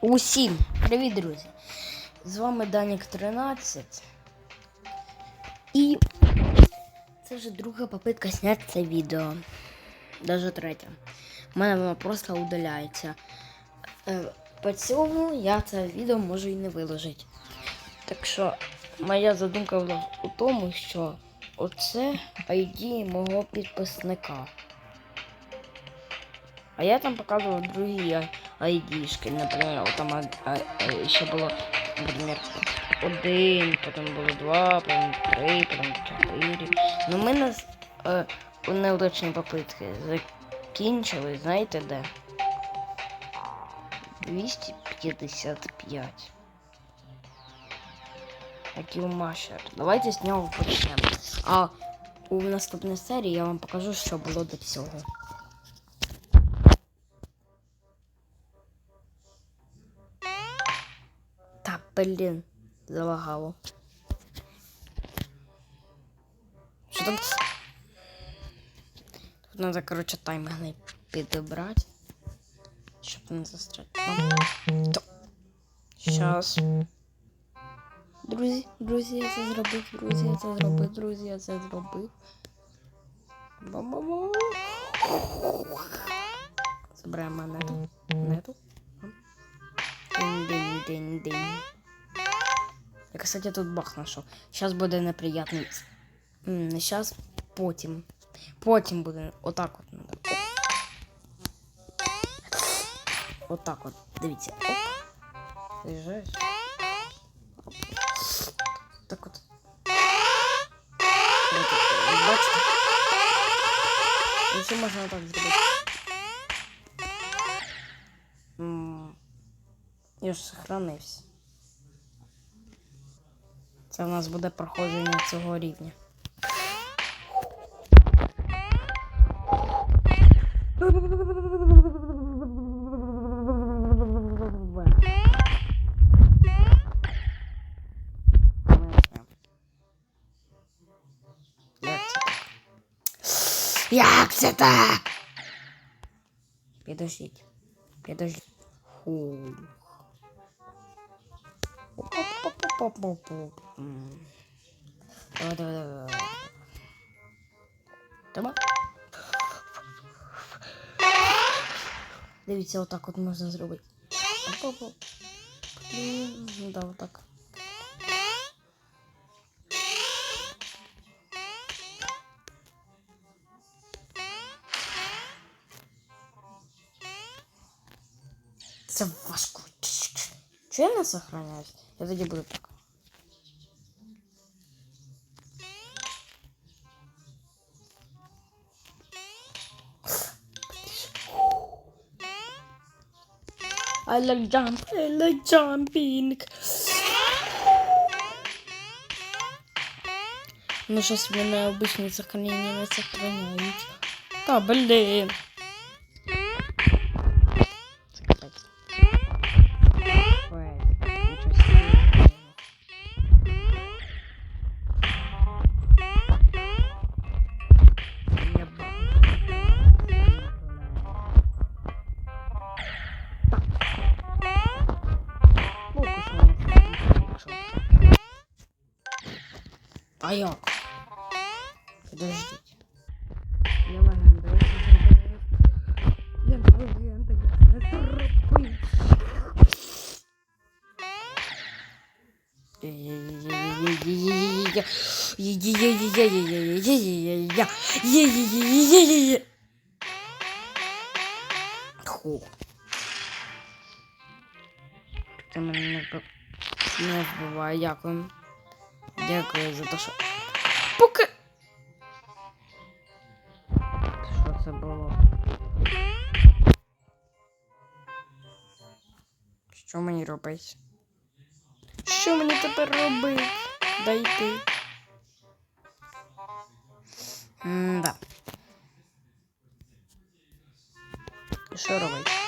Усім привіт, друзі! З вами Данік 13. І це вже друга попитка зняти це відео. Даже третя. У мене воно просто удаляється. Е, По цьому я це відео можу і не виложити. Так що моя задумка була у тому, що оце ID мого підписника. А я там показував другі айдішки. Наприклад, там а, а, а, ще було, наприклад, один, потім було два, потім три, потім чотири. Ну ми нас е, неудачні попитки закінчили, знаєте де? 255. Акілмашер. Давайте з нього почнемо. А у наступній серії я вам покажу, що було до цього. Блін, залагало. Що там? Тут треба, коротше, таймер підібрати. Щоб не застряти. Щас. Друзі, друзі, я це зробив, друзі, я це зробив, друзі, я це зробив. Ба-ба-ба. Забираємо монету. Монету. Динь-динь-динь-динь. Я, кстати, тут бах нашел. Сейчас буде неприятний. М, Не сейчас, потім. Потім буде. Отак от надо. Оп. Отак от. Дивіться. Оп. Заїжджаєш. Оп. Так от. От, от, Бачите? І ще можна так зробити. М, Я ж сохранився. Це в нас буде проходження цього рівня. Як це так? Підождіть. Підождіть. Фу. Оп-оп-оп-оп-оп-оп. М. Давай, давай, давай. Давай. Дивіться, отак от можна зробити. Оп-оп-оп. Блін, Ну да, отак. Це важко. Чого я не сохраняюсь? Я тоді буду так. I like jump, I like jumping. Ну, щось мене обичні сохранення не сохраняють. Та, А як? Подождіть. Я легенда, я легенда, я це зробив. Ху. Це мене не не вбиває. Дякую. Дякую за те, що. Поки. Що це було? Що мені робить? Що мені тепер робити? Дайте. М-да. Що робити?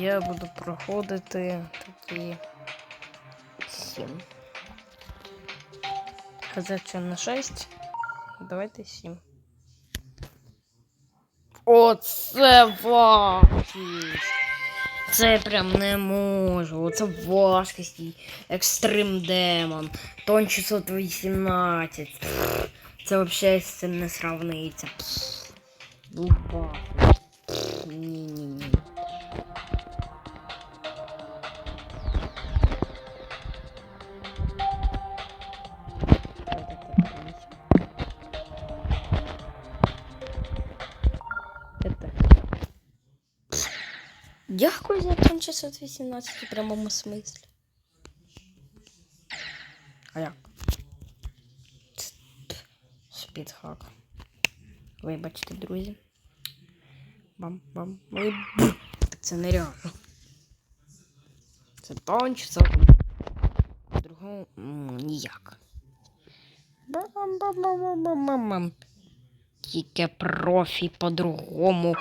Я буду проходити такі 7. Казача на 6. Давайте 7. Оце важкість. Це прям не можу. Оце важкість. Екстрим демон. Тон 618. Це взагалі з цим не сравниться. Ні-ні-ні. Дякую за тон 618 у прямому смислі. А як? Спідхак. Вибачте, друзі. Бам-бам. Це нереально. Це тон 600. По-другому ніяк. Бам-бам-бам-бам-бам-бам. Тільки профі по-другому.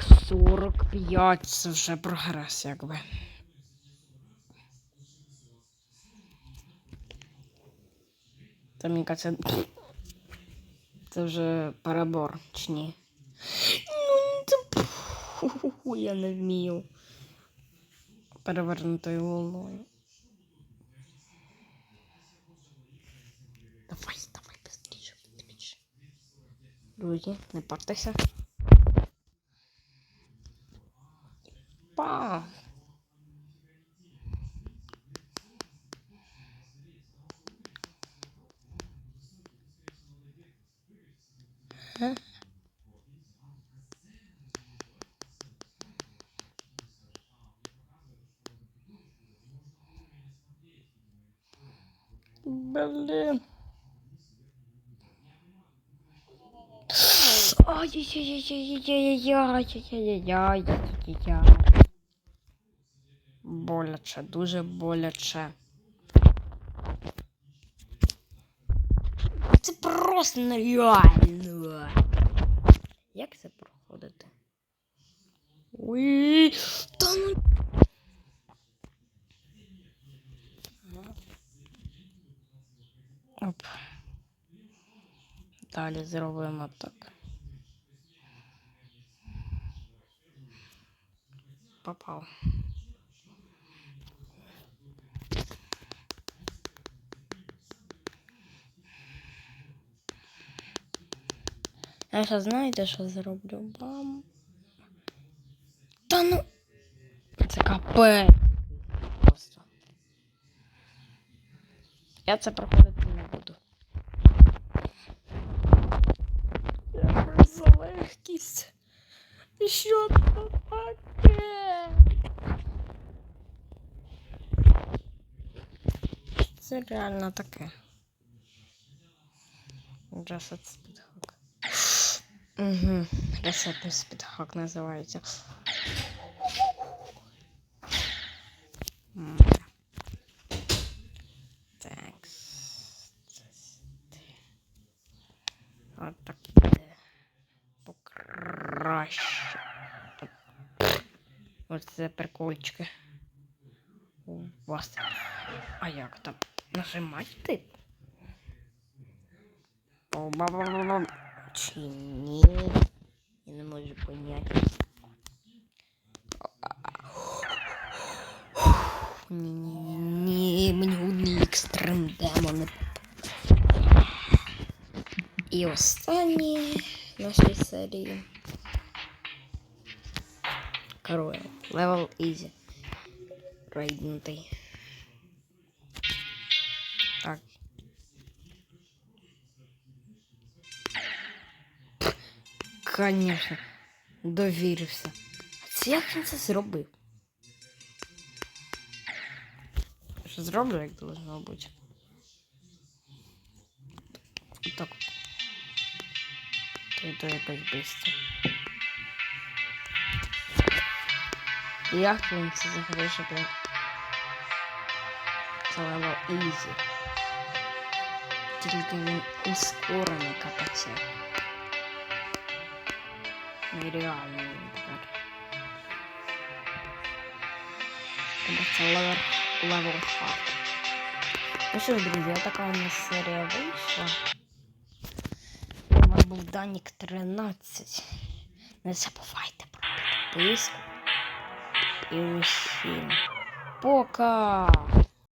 45 це вже прогрес, якби. Це мені кажеться, це вже перебор, чи ні? Ну, це я не вмію. Перевернутою волною. Давай, давай, быстріше, быстріше. Друзі, не партеся. Па. Е? Блин. Ай-яй-яй-яй-яй-яй-яй-яй-яй-яй-яй. Боляче, дуже боляче. Це просто нереально. Як це проходити? Ой, та ну. Оп. Далі зробимо так. Попав. Я ще знаєте, що зроблю? Бам. Та ну. Це капець. Просто. Я це проходити не буду. Дякую за легкість. Що це таке? Це реально таке. Speedhack. Угу. Reset Speedhack називається. Так. От так. Покраще. Ось це прикольчики. У вас. А як там? Ба-ба-ба-ба. Чи ні? Я не можу поняти. Ні, мені одні екстрем демони. І останні нашої серії. Король. Левел Easy. Рейднутий. Конечно, довірився. А це як він це зробив? Що зроблю, як должно бути. Так. То, то якось бистро. Як він це взагалі щоб я... Це левел easy. Тільки він ускорений капець. Нереально він тепер. Тобто це левел, левел хард. Ну що ж, друзі, така у нас серія вийшла. У нас був Данік 13. Не забувайте про підписку. І усім пока!